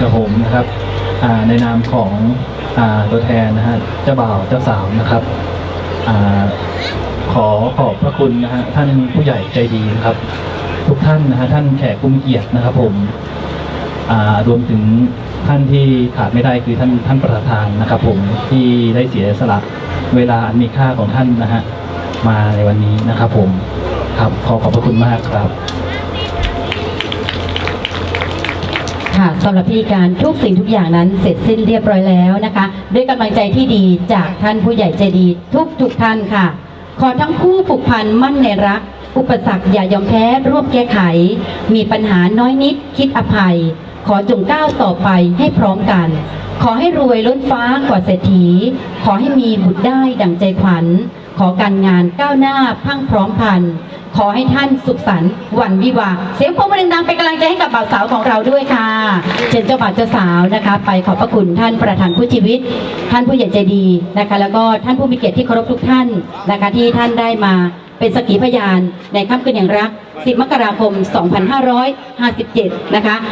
กับผมนะครับอ่าในนามของอตัวแทนนะฮะเจ้าบ่าวเจ้าสาวนะครับอขอขอบพระคุณนะฮะท่านผู้ใหญ่ใจดีนะครับ ทุกท่านนะฮะท่านแขกผู้มีเกียรตินะครับผมรวมถึงท่านที่ขาดไม่ได้คือท่านท่านประธานนะครับผมที่ได้เสียสละเวลาอันมีค่าของท่านนะฮะมาในวันนี้นะครับผมครับขอขอบพระคุณมากครับ ค่ะสำหรับพิธีการทุกสิ่งทุกอย่างนั้นเสร็จสิ้นเรียบร้อยแล้วนะคะ ด้วยกำลังใจที่ดีจากท่านผู้ใหญ่ใจดีทุกทุกท่านค่ะ ขอทั้งคู่ผูกพันมั่นในรัก อุปสรรคอย่ายอมแพ้ร่วมแก้ไข มีปัญหาน้อยนิดคิดอภัย ขอจงก้าวต่อไปให้พร้อมกัน ขอให้รวยล้นฟ้ากว่าเศรษฐี ขอให้มีบุตรได้ดั่งใจขวัญ ขอการงานก้าวหน้าพั่งพร้อมพัน ขอให้ท่านสุขสันต์วันวิวาเสียงปรบมือดังเป็นกำลังใจให้กับบ่าวสาวของเราด้วยค่ะ เจนเจ้าบ่าวเจ้าสาวนะคะ ไปขอบพระคุณท่านประธานผู้ชีวิต ท่านผู้ใหญ่ใจดีนะคะ แล้วก็ท่านผู้มีเกียรติที่เคารพทุกท่านนะคะ ที่ท่านได้มาเป็นสกีพยานในค่ำคืนอย่างรัก 10 มกราคม 2557 นะคะ